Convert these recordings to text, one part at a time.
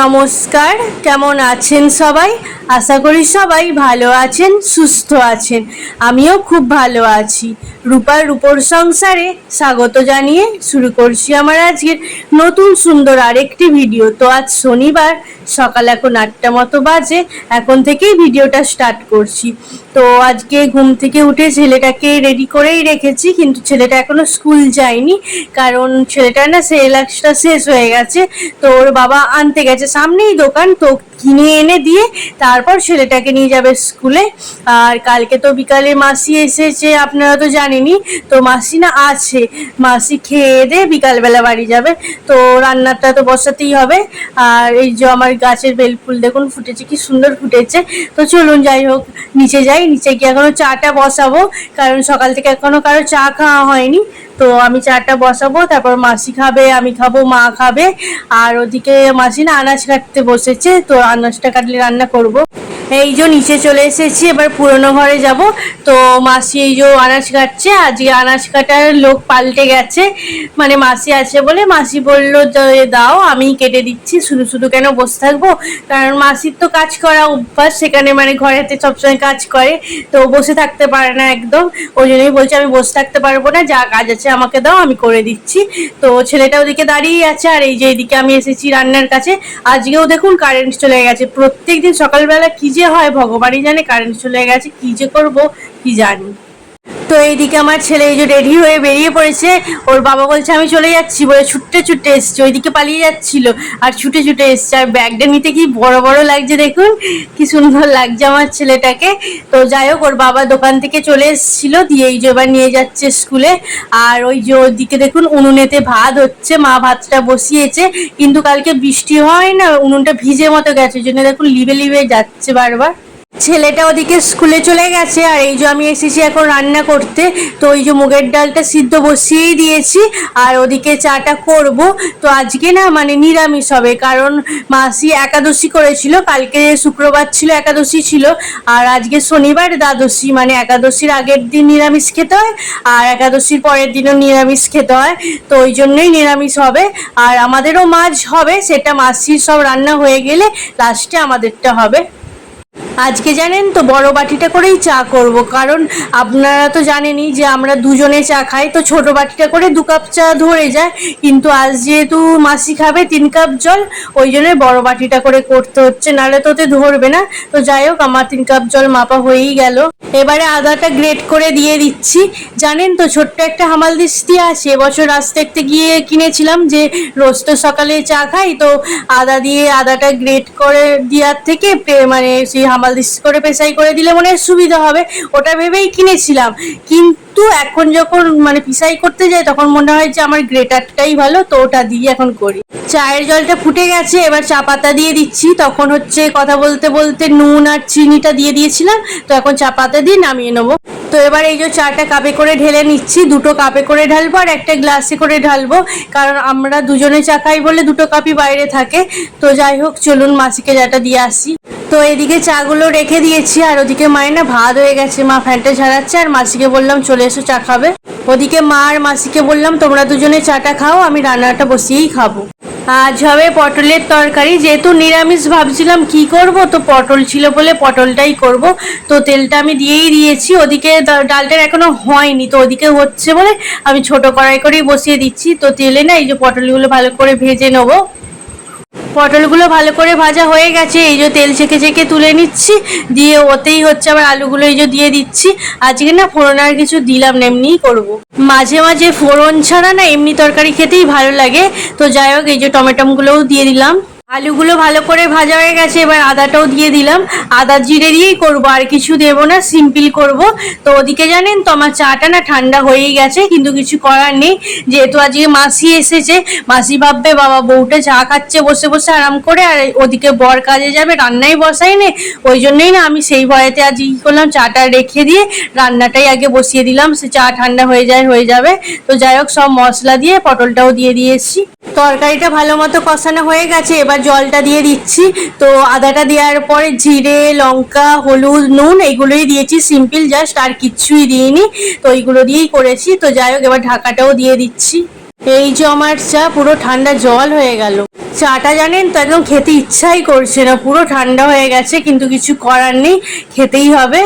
নমস্কার, কেমন আছেন সবাই? আশা করি সবাই ভালো আছেন, সুস্থ আছেন। আমিও খুব ভালো আছি। রূপার রূপর সংসারে স্বাগত জানিয়ে শুরু করছি আমার আজকের নতুন সুন্দর আরেকটি ভিডিও। তো আজ শনিবার, সকাল এখন আটটা মতো বাজে, এখন থেকেই ভিডিওটা স্টার্ট করছি। তো আজকে ঘুম থেকে উঠে ছেলেটাকে রেডি করেই রেখেছি, কিন্তু ছেলেটা এখনও স্কুল যায়নি, কারণ ছেলেটার না সেলাক্সটা শেষ হয়ে গেছে। তো ওর বাবা আনতে গেছে সামনেই দোকান তো কিনে এনে দিয়ে তারপর ছেলেটাকে নিয়ে যাবে স্কুলে। আর কালকে তো বিকালে মাসি এসেছে, আপনারা তো জানেনই। তো মাসি না আছে। মাসি খেয়ে দে বিকালবেলা বাড়ি যাবে। তো রান্নাটা তো বসাতেই হবে। আর এই যে আমার গাছের বেলফুল দেখুন, ফুটেছে, কি সুন্দর ফুটেছে। তো চলুন, যাই হোক, নিচে যাই। নিচে গিয়ে এখনও চাটা বসাবো। কারণ সকাল থেকে এখনও কারও চা খাওয়া হয়নি। তো আমি চাটা বসাবো, তারপর মাসি খাবে, আমি খাব, মা খাবে। আর ওদিকে মাসি না আনাজ কাটতে বসেছে। তো আনাজটা কাটলে রান্না করব। এই যে নিচে চলে এসেছি, এবার পুরনো ঘরে যাব। তো মাসি এই যে আনাজ কাটছে, আজকে আনাজ কাটার লোক পাল্টে গেছে। মানে মাসি আছে বলে মাসি বলল দাও, আমি কেটে দিচ্ছি, শুধু শুধু কেন বসে থাকব? কারণ মাসির তো কাজ করা অভ্যাস, সেখানে মানে ঘরেতে সবসময় কাজ করে, তো বসে থাকতে পারে না একদম। ওই জন্যই বলছে, আমি বসে থাকতে পারব না, যা কাজ আছে আমাকে দাও, আমি করে দিচ্ছি। তো ছেলেটা ওদিকে দাঁড়িয়ে আছে, আর এই যে এদিকে আমি এসেছি রান্নার কাছে। আজকেও দেখুন কারেন্ট চলে গেছে। প্রত্যেক দিন সকালবেলা কি যে হয় ভগবানই জানে কারেন্ট চলে গেছে কি যে করব কি জানি। তো এইদিকে আমার ছেলে এই যে রেডি হয়ে বেরিয়ে পড়েছে। ওর বাবা বলছে, আমি চলে যাচ্ছি। বলে, ছুটতে ছুটতে এসছে। ওইদিকে পালিয়ে যাচ্ছিল আর ছুটে ছুটে এসছে। আর ব্যাগটা নিতে কি বড় বড় লাগছে দেখুন? কি সুন্দর লাগছে আমার ছেলেটাকে। তো যাই হোক, ওর বাবা দোকান থেকে চলে এসেছিল, দিয়ে এই যে এবার নিয়ে যাচ্ছে স্কুলে আর ওই যে ওদিকে দেখুন, উনুনেতে ভাত হচ্ছে, মা ভাতটা বসিয়েছে। কিন্তু কালকে বৃষ্টি হয় না, উনুনটা ভিজে মতো গেছে, ওই জন্য দেখুন, লিবে লিবে যাচ্ছে বারবার। ছেলেটা ওদিকে স্কুলে চলে গেছে, আর এই যে আমি এসেছি এখন রান্না করতে, তো ওই যে মুগের ডালটা সিদ্ধ বসিয়েই দিয়েছি, আর ওদিকে চাটা করব। তো আজকে না মানে নিরামিষ হবে, কারণ মাসি একাদশী করেছিল, কালকে শুক্রবার ছিল, একাদশী ছিল, আর আজকে শনিবার দ্বাদশী মানে একাদশীর আগের দিন নিরামিষ খেতে হয়, আর একাদশীর পরের দিনও নিরামিষ খেতে হয়, তো ওই জন্যই নিরামিষ হবে, আর আমাদেরও মাছ হবে, সেটা মাসির সব রান্না হয়ে গেলে লাস্টে আমাদেরটা হবে। আজকে জানেন তো বড় বাটিটা করেই চা করব, কারণ আপনারা তো জানেনই যে আমরা দুজনে চা খাই, তো ছোট বাটিটা করে দু কাপ চা ধরে যায়, কিন্তু আজ যেহেতু মাসি খাবে তিন কাপ জল, ওই জন্য বড় বাটিটা করে করতে হচ্ছে, নাহলে তো ওতে ধরবে না। তো যাই হোক, আমার তিন কাপ জল মাপা হয়েই গেল। এবারে আদাটা গ্রেট করে দিয়ে দিচ্ছি। জানেন তো ছোট্ট একটা হামাল দিস্তি আছে এবছর রাস দেখতে গিয়ে কিনেছিলাম যে রোজ তো সকালে চা খাই, তো আদা দিয়ে আদাটা গ্রেট করে দেওয়ার থেকে মানে সেই হামাল দিস্তি করে পেশাই করে দিলে মনে সুবিধা হবে। ওটা ভেবেই কিনেছিলাম। কিন্তু এখন যখন মানে পিসাই করতে যাই, তখন মনে হয় যে আমার গ্রেটারটাই ভালো, তো ওটা দিয়ে এখন করি। চায়ের জলটা ফুটে গেছে, এবার চা পাতা দিয়ে দিচ্ছি। তখন হচ্ছে কথা বলতে বলতে নুন আর চিনিটা দিয়ে দিয়েছিলাম। তো এখন চা পাতা দিয়ে নামিয়ে নেব। তো এবার এই যে চাটা কাপে করে ঢেলে নিচ্ছি, দুটো কাপে করে ঢালবো আর একটা গ্লাসে করে ঢালবো। কারণ আমরা দুজনে চা খাই বলে দুটো কাপই বাইরে থাকে। তো যাই হোক, চলুন মাসিকে চাটা দিয়ে আসি। তো এদিকে চাগুলো রেখে দিয়েছি, আর ওদিকে মায়ের না ভাত হয়ে গেছে। মা ফ্যানটা ঝাড়াচ্ছে, আর মাসিকে বললাম, চলে এসো চা খাবে। ওদিকে মা আর মাসিকে বললাম, তোমরা দুজনে চাটা খাও, আমি রান্নাটা বসিয়েই খাব। আজ হবে পটলের তরকারি, যেহেতু নিরামিষ ভাবছিলাম, কি করব? তো পটল ছিল বলে পটলটাই করব। তো তেলটা আমি দিয়েই দিয়েছি, ওদিকে ডালটা এখনও হয়নি, তো ওদিকে হচ্ছে বলে আমি ছোট কড়াই করেই বসিয়ে দিচ্ছি। তো তেলে না এই যে পটলগুলো ভালো করে ভেজে নেব। পটলগুলো ভালো করে ভাজা হয়ে গেছে। এই যে তেল ছেঁকে ছেঁকে তুলে নিচ্ছি। দিয়ে ওতেই হচ্ছে আবার আলুগুলো এই যে দিয়ে দিচ্ছি। আজকে না ফোড়ন আর কিছু দিলাম না, এমনিই করব। মাঝে মাঝে ফোড়ন ছাড়া না এমনি তরকারি খেতেই ভালো লাগে। তো যাই হোক, এই যে টমেটোগুলোও দিয়ে দিলাম। আলুগুলো ভালো করে ভাজা হয়ে গেছে, এবার আদাটাও দিয়ে দিলাম। আদা জিরে দিয়েই করব, আর কিছু দেবো না, সিম্পল করব। তো ওদিকে জানেন তো আমার চাটা না ঠান্ডা হয়েই গেছে, কিন্তু কিছু করার নেই। যেহেতু আজকে মাসি এসেছে, মাসি ভাববে বাবা বউটা চা খাচ্ছে বসে বসে আরাম করে, আর ওদিকে বর কাজে যাবে রান্নাই বসাই নে। ওই জন্যই না আমি সেই ভয়েতে আজ কি করলাম, চাটা রেখে দিয়ে রান্নাটাই আগে বসিয়ে দিলাম, সে চা ঠান্ডা হয়ে যায়, হয়ে যাবে। তো যাই হোক, সব মশলা দিয়ে পটলটাও দিয়ে দিয়েছি তরকারিটা ভালো মতো কষানো হয়ে গেছে, এবার জলটা দিয়ে দিচ্ছি। তো আদাটা দেওয়ার পরে জিরে, লঙ্কা, হলুদ, নুন, এইগুলোই দিয়েছি, সিম্পল জাস্ট, আর কিচ্ছুই দিইনি। তো এইগুলো দিয়েই করেছি। তো যাই হোক, এবার ঢাকাটাও দিয়ে দিচ্ছি। এই যে আমার চা, পুরো ঠান্ডা জল হয়ে গেল। চাটা জানেন তো, একদম খেতে ইচ্ছাই করছে না। পুরো ঠান্ডা হয়ে গেছে, কিন্তু কিছু করার নেই, খেতেই হবে।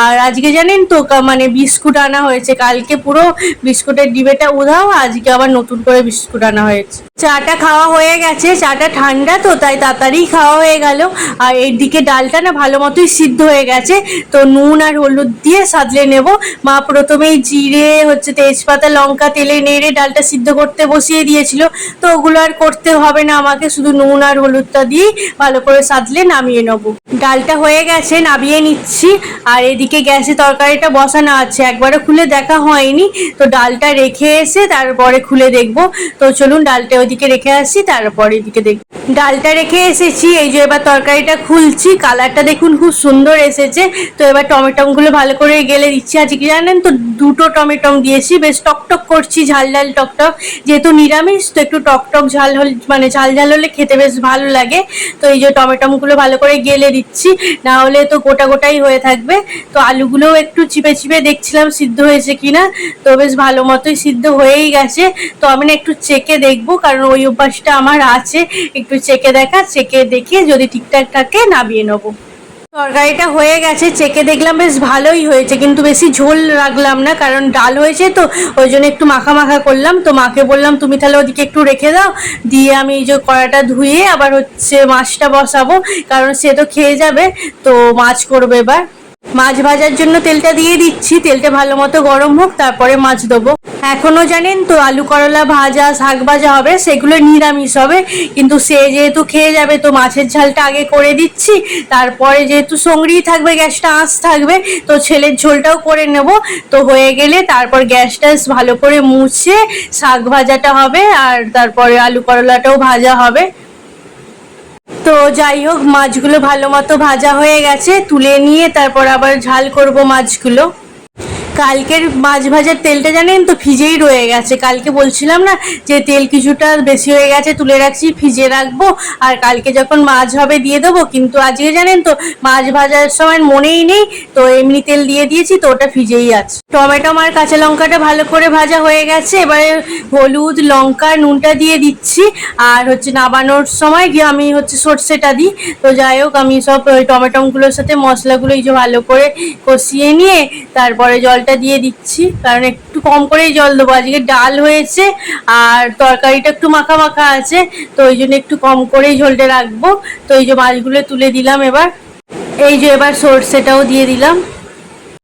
আর আজকে জানেন তো মানে বিস্কুট আনা হয়েছে। কালকে পুরো বিস্কুটের ডিবেটা উধাও, আজকে আবার নতুন করে বিস্কুট আনা হয়েছে। চাটা খাওয়া হয়ে গেছে, চাটা ঠান্ডা তো, তাই তাড়াতাড়ি খাওয়া হয়ে গেল। আর এইদিকে ডালটা না ভালো মতোই সিদ্ধ হয়ে গেছে। তো নুন আর হলুদ দিয়ে সাদলে নেব। মা প্রথমেই জিরে, হচ্ছে তেজপাতা, লঙ্কা, তেলে নেড়ে ডালটা সিদ্ধ করতে বসিয়ে দিয়েছিল। তো ওগুলো আর করতে হবে না আমাকে, শুধু নুন আর হলুদটা দিয়ে ভালো করে সাদলে নামিয়ে নেব। ডালটা হয়ে গেছে, নামিয়ে নিচ্ছি। আর এদিকে গ্যাসে তরকারিটা বসানো আছে, একবারও খুলে দেখা হয়নি। তো ডালটা রেখে এসে তারপরে খুলে দেখব। তো চলুন ডালটা ওইদিকে রেখে আসি, তারপরে এদিকে দেখব। ডালটা রেখে এসেছি, এই যে এবার তরকারিটা খুলছি। কালারটা দেখুন খুব সুন্দর এসেছে। তো এবার টমেটোগুলো ভালো করে গেলে দিচ্ছি। আজকে জানেন তো, দুটো টমেটম দিয়েছি, বেশ টকটক করছি, ঝাল ঝাল টকটক। যেহেতু নিরামিষ, তো একটু টকটক ঝাল হল মানে ঝাল ঝাল হলে খেতে বেশ ভালো লাগে। তো এই যে টমেটোগুলো ভালো করে গেলে দিচ্ছি, না হলে তো গোটা গোটাই হয়ে থাকবে। তো আলুগুলোও একটু চিপে চিপে দেখছিলাম সিদ্ধ হয়েছে কিনা, তো বেশ ভালো মতোই সিদ্ধ হয়েই গেছে। তো আমি না একটু চেকে দেখব, কারণ ওই অভ্যাসটা আমার আছে। একটু চেকে দেখা, চেকে দেখে যদি ঠিকঠাক থাকে নামিয়ে নেব। তরকারিটা হয়ে গেছে, চেকে দেখলাম বেশ ভালোই হয়েছে, কিন্তু বেশি ঝোল রাখলাম না, কারণ ডাল হয়েছে তো, ওই জন্য একটু মাখা মাখা করলাম। তো মাকে বললাম, তুমি তাহলে ওদিকে একটু রেখে দাও, দিয়ে আমি এই যে কড়াটা ধুয়ে আবার হচ্ছে মাছটা বসাবো, কারণ সে তো খেয়ে যাবে, তো মাছ করবে এবার। মাছ ভাজার জন্য তেলটা দিয়ে দিচ্ছি। তেলটা ভালো মতো গরম হোক, তারপরে মাছ দেবো। এখনও জানেন তো, আলু করলা ভাজা, শাক ভাজা হবে, সেগুলো নিরামিষ হবে। কিন্তু সে যেহেতু খেয়ে যাবে, তো মাছের ঝালটা আগে করে দিচ্ছি। তারপরে যেহেতু সঙ্গেই থাকবে, গ্যাসটা আঁচ থাকবে, তো ছেলের ঝোলটাও করে নেব। তো হয়ে গেলে তারপর গ্যাসটা ভালো করে মুছে শাক ভাজাটা হবে, আর তারপরে আলু করলাটাও ভাজা হবে। তো যাই হোক, মাছগুলো ভালো মতো ভাজা হয়ে গেছে। তুলে নিয়ে তারপর আবার ঝাল করব মাছগুলো। কালকের মাছ ভাজার তেলটা জানেন তো ফ্রিজেই রয়ে গেছে। কালকে বলছিলাম না যে তেল কিছুটা বেশি হয়ে গেছে, তুলে রাখছি ফ্রিজে রাখব, আর কালকে যখন মাছ হবে দিয়ে দেবো। কিন্তু আজকে জানেন তো, মাছ ভাজার সময় মনেই নেই, তো এমনি তেল দিয়ে দিয়েছি, তো ওটা ফ্রিজেই আছে। টমেটো আর কাঁচা লঙ্কাটা ভালো করে ভাজা হয়ে গেছে, এবারে হলুদ, লঙ্কা, নুনটা দিয়ে দিচ্ছি। আর হচ্ছে নামানোর সময় গিয়ে আমি হচ্ছে সর্ষেটা দিই। তো যাই হোক, আমি সব টমেটোগুলোর সাথে মশলাগুলো এই যে ভালো করে কষিয়ে নিয়ে, তারপরে জলটা দিয়ে দিচ্ছি, কারণ একটু কম করেই জল দেবো। আজকে ডাল হয়েছে আর তরকারিটা একটু মাখা মাখা আছে, তো ওই জন্য একটু কম করেই ঝোলটা রাখব। তো এই যে মাছগুলো তুলে দিলাম এবার। এই যে এবার সর্ষেটাও দিয়ে দিলাম।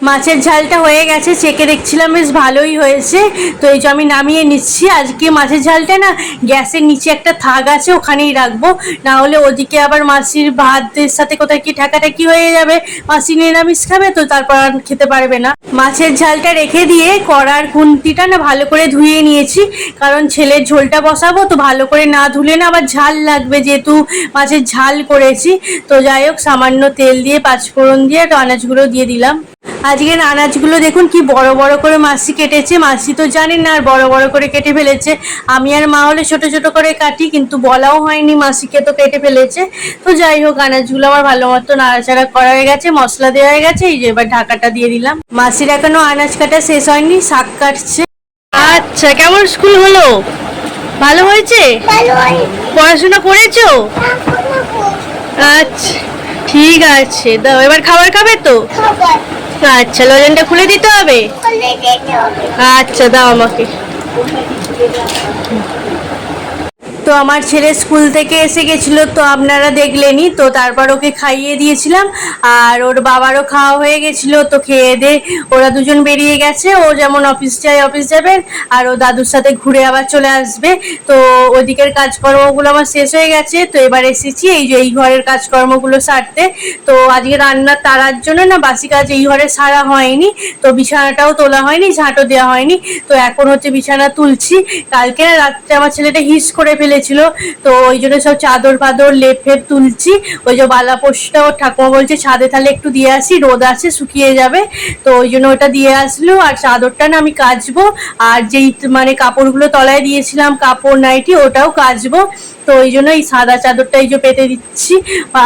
মাছের ঝালটা হয়ে গেছে চেকে দেখছিলাম বেশ ভালোই হয়েছে। তো এই যে আমি নামিয়ে নিচ্ছি, আজকে মাছের ঝালটা না গ্যাসের নিচে একটা থাক আছে, ওখানেই রাখব। না হলে ওদিকে আবার মাসির ভাতের সাথে কোথায় কি ঠাকাঠাকি হয়ে যাবে, মাসি নিরামিষ খাবে তো তারপর আর খেতে পারবে না। মাছের ঝালটা রেখে দিয়ে কড়ার খুন্তিটা না ভালো করে ধুয়ে নিয়েছি, কারণ ছেলের ঝোলটা বসাবো তো ভালো করে না ধুলে না আবার ঝাল লাগবে যেহেতু মাছের ঝাল করেছি। তো যাই হোক, সামান্য তেল দিয়ে, পাঁচফোড়ন দিয়ে, একটু আনাজগুলো দিয়ে দিলাম। আজকের আনাজগুলো দেখুন কি বড় বড় করে মাসি কেটেছে। মাসি তো জানেন না আর বড় বড় করে কেটে ফেলেছে। আমি আর মা হলে ছোট ছোট করে কাটি কিন্তু বলাও হয়নি মাসিকে তো কেটে ফেলেছে। তো যাই হোক আনাজগুলো আমার ভালো মতো নাড়াচাড়া করা হয়ে গেছে মশলা দেওয়া হয়ে গেছে এই যে এবার ঢাকাটা দিয়ে দিলাম। মাসির এখনও আনাজ কাটা শেষ হয়নি শাক কাটছে। আচ্ছা কেমন স্কুল হলো? ভালো হয়েছে? পড়াশোনা করেছ? আচ্ছা ঠিক আছে। দাও এবার খাবার খাবে তো? আচ্ছা লজেনটা খুলে দিতে হবে। আচ্ছা দাও আমাকে। তো আমার ছেলে স্কুল থেকে এসে গেছিল, তো আপনারা দেখলেনই। তো তারপর ওকে খাইয়ে দিয়েছিলাম, আর ওর বাবারও খাওয়া হয়ে গেছিল, তো খেয়ে দে ওরা দুজন বেরিয়ে গেছে। ও যেমন অফিস যায় অফিস যাবেন আর ও দাদুর সাথে ঘুরে আবার চলে আসবে। তো ওদিকের কাজকর্মগুলো আমার শেষ হয়ে গেছে, তো এবার এসেছি এই যে এই ঘরের কাজকর্মগুলো সারতে। তো আজকে রান্নার তারার জন্য না, বাসি কাজ এই ঘরে সারা হয়নি। তো বিছানাটাও তোলা হয়নি, ঝাঁটও দেওয়া হয়নি। তো এখন হচ্ছে বিছানা তুলছি। কালকে রাত্রে আমার ছেলেটা হিস করে ফেলেছিল তো ওই জন্য সব চাদর ফাদর, লেপ ফেপ তুলছি। ওই যে বালাপোষটা ওর ঠাকুমা বলছে, ছাদে তাহলে একটু দিয়ে আসি, রোদ আছে শুকিয়ে যাবে। তো ওই জন্য ওটা দিয়ে আসলো। আর চাদরটা না আমি কাচবো। আর যেই মানে কাপড়গুলো তলায় দিয়েছিলাম, কাপড় নাইটি, ওটাও কাচবো। তো ওই জন্য এই সাদা চাদরটা এই যে পেতে দিচ্ছি।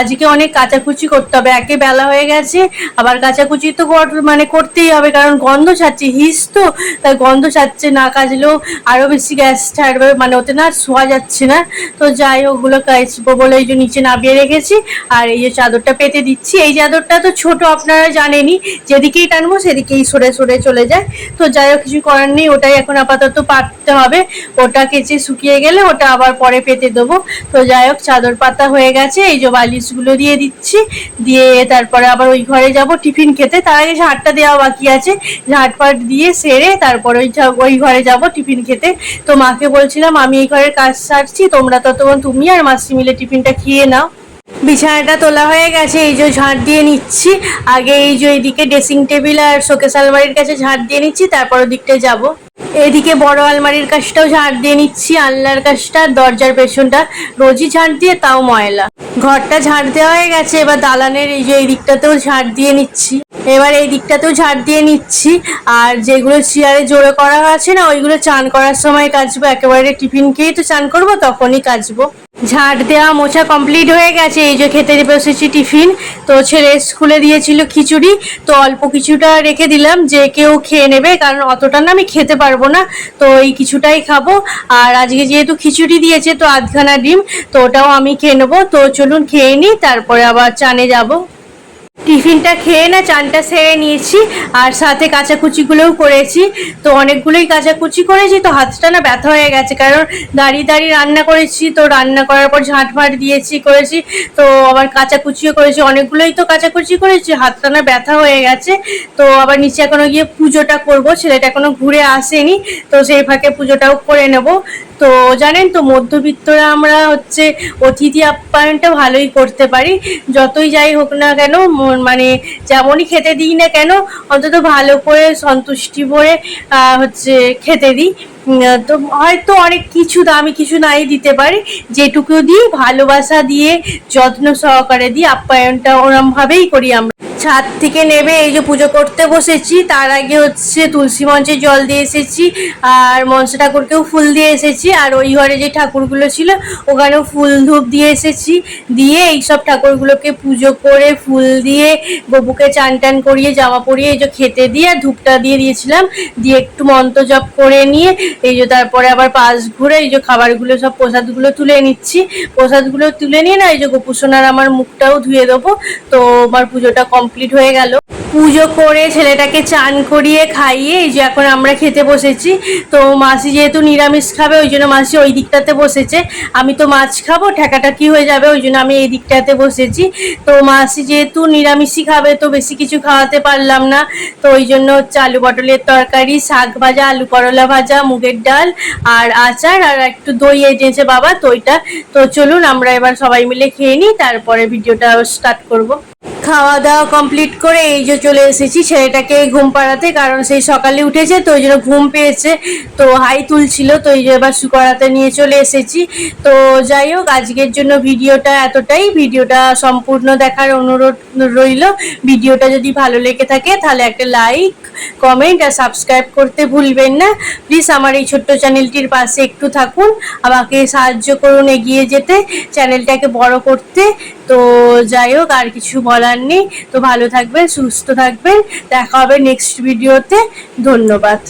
আজকে অনেক কাচাকুচি করতে হবে, একে বেলা হয়ে গেছে, আবার কাচাকুচি তো মানে করতেই হবে, কারণ গন্ধ ছাড়ছে, হিস তো, তাই গন্ধ ছাড়ছে না কাচলেও আরও বেশি গ্যাস ছাড়বে মানে ওতে না শোয়া যাচ্ছে না। তো যাই ওগুলো কাচবো বলে এই যে নিচে নামিয়ে রেখেছি, আর এই যে চাদরটা পেতে দিচ্ছি। এই চাদরটা তো ছোট, আপনারা জানেনই, যেদিকেই টানবো সেদিকেই সরে সরে চলে যায়। তো যাই হোক, কিছু করার নেই, ওটাই এখন আপাতত পাততে হবে। ওটা কেচে শুকিয়ে গেলে ওটা আবার পরে পেতে দেবো। তো যাই হোক, চাদর পাতা হয়ে গেছে, এই যে বালিশগুলো দিয়ে দিচ্ছি। দিয়ে তারপরে আবার ওই ঘরে যাব টিফিন খেতে। তার আগে ঝাড়টা দেওয়া বাকি আছে ঝাড়পাট দিয়ে সেরে তারপরে ওই ওই ঘরে যাব টিফিন খেতে। তো মাকে বলছিলাম, আমি এই ঘরের কাজ সারছি, তোমরা ততক্ষণ তুমি আর মাসি মিলে টিফিনটা খেয়ে নাও। বিছানাটা তোলা হয়ে গেছে, এই যে ঝাঁট দিয়ে নিচ্ছি। আগে এই যে এইদিকে ড্রেসিং টেবিল আর শোকেস আলমারির কাছে ঝাঁট দিয়ে নিচ্ছি, তারপর ওদিকটায় যাব। এদিকে বড় আলমারির কাজটাও ঝাড় দিয়ে নিচ্ছি, আলনার কাজটা, দরজার পেছনটা, রোজই ঝাড় দিয়ে তাও ময়লা। ঘরটা ঝাড় দেওয়া হয়ে গেছে, এবার দালানের এই যে এই দিকটাতেও ঝাড় দিয়ে নিচ্ছি। এবার এই দিকটাতেও ঝাড় দিয়ে নিচ্ছি, আর যেগুলো চেয়ারে জোরে করা আছে না, ওইগুলো চান করার সময় কাচবো, একেবারে টিফিন খেয়েই তো চান করব, তখনই কাচবো। ঝাঁট দেওয়া মোছা কমপ্লিট হয়ে গেছে। এই যে খেতে বসেছি টিফিন। তো ছেলে স্কুলে দিয়েছিল খিচুড়ি। তো অল্প কিছুটা রেখে দিলাম যে কেউ খেয়ে নেবে, কারণ অতটা না আমি খেতে পারব না। তো এই কিছুটাই খাব। আর আজকে যেহেতু খিচুড়ি দিয়েছে, তো আধখানা ডিম, তো ওটাও আমি খেয়ে নেব। তো চলুন খেয়ে নিই, তারপরে আবার চানে যাব। টিফিনটা খেয়ে না চানটা সেরে নিয়েছি, আর সাথে কাচাকুচিগুলোও করেছি। তো অনেকগুলোই কাচাকুচি করেছি, তো হাতটা না ব্যথা হয়ে গেছে, কারণ দাঁড়িয়ে দাঁড়িয়ে রান্না করেছি, তো রান্না করার পর ঝাঁট ফাট দিয়েছি, করেছি, তো আবার কাচাকুচিও করেছি, অনেকগুলোই তো কাচাকুচি করেছি, হাতটা না ব্যথা হয়ে গেছে, তো আবার নিচে এখনও গিয়ে পুজোটা করব, ছেলেটা এখনও ঘুরে আসেনি, তো সেই ফাঁকে পুজোটাও করে নেব। তো জানেন তো, মধ্যবিত্তরা আমরা হচ্ছে অতিথি আপ্যায়নটা ভালোই করতে পারি, যতই যাই হোক না কেন মানে যেমনই খেতে দিই না কেন, অন্তত ভালো করে সন্তুষ্টি ভরে হচ্ছে খেতে দিই। তো হয়তো অনেক কিছু দামি কিছু নাই দিতে পারি যেটুকু দিই, ভালোবাসা দিয়ে, যত্ন সহকারে দিই আপ্যায়নটা ওরমভাবেই করি আমরা। ছাদ থেকে নেবে, এই যে পুজো করতে বসেছি। তার আগে হচ্ছে তুলসী মঞ্চে জল দিয়ে এসেছি, আর মঞ্চ ঠাকুরকেও ফুল দিয়ে এসেছি, আর ওই ঘরে যে ঠাকুরগুলো ছিল, ওখানেও ফুল ধূপ দিয়ে এসেছি। দিয়ে এই সব ঠাকুরগুলোকে পুজো করে ফুল দিয়ে গবুকে চান টান করিয়ে, জামা পরিয়ে, এই যে খেতে দিয়ে আর ধূপটা দিয়ে দিয়েছিলাম। দিয়ে একটু মন্ত্র জপ করে নিয়ে, এই যে তারপরে আবার পাশ ঘুরে এই যে খাবারগুলো সব প্রসাদগুলো তুলে নিচ্ছি। প্রসাদগুলো তুলে নিয়ে না, এই যে গোপুসোনার আমার মুখটাও ধুয়ে দেবো। তো আমার পুজোটা কমপ্লিট হয়ে গেল। পুজো করে ছেলেটাকে চান করিয়ে খাইয়ে, এই যে এখন আমরা খেতে বসেছি। তো মাসি যেহেতু নিরামিষ খাবে, ওই জন্য মাসি ওই দিকটাতে বসেছে। আমি তো মাছ খাব, ঠেকাটা কি হয়ে যাবে, ওই জন্য আমি এই দিকটাতে বসেছি। তো মাসি যেহেতু নিরামিষই খাবে, তো বেশি কিছু খাওয়াতে পারলাম না। তো ওই জন্য হচ্ছে আলু পটলের তরকারি, শাক ভাজা, আলু করলা ভাজা, মুগের ডাল আর আচার আর একটু দই এনেছে বাবা, তো ওইটা। তো চলুন, আমরা এবার সবাই মিলে খেয়ে নিই, তারপরে ভিডিওটা স্টার্ট করব। খাওয়া দাওয়া কমপ্লিট করে এই যে চলে এসেছি ছেলেটাকে ঘুম পাড়াতে, কারণ সেই সকালে উঠেছে, তো ওই জন্য ঘুম পেয়েছে। তো হাই তুলছিল, তো এই যে এবার শু করাতে নিয়ে চলে এসেছি। তো যাই হোক, আজকের জন্য ভিডিওটা এতটাই। ভিডিওটা সম্পূর্ণ দেখার অনুরোধ রইল। ভিডিওটা যদি ভালো লেগে থাকে, তাহলে একটা লাইক কমেন্ট আর সাবস্ক্রাইব করতে ভুলবেন না। প্লিজ আমার এই ছোট্ট চ্যানেলটির পাশে একটু থাকুন। আমাকে সাহায্য করুন এগিয়ে যেতে, চ্যানেলটাকে বড় করতে। তো যাই হোক, আর কিছু বলার নেই তো ভালো থাকবেন সুস্থ থাকবেন। দেখা হবে নেক্সট ভিডিওতে ধন্যবাদ।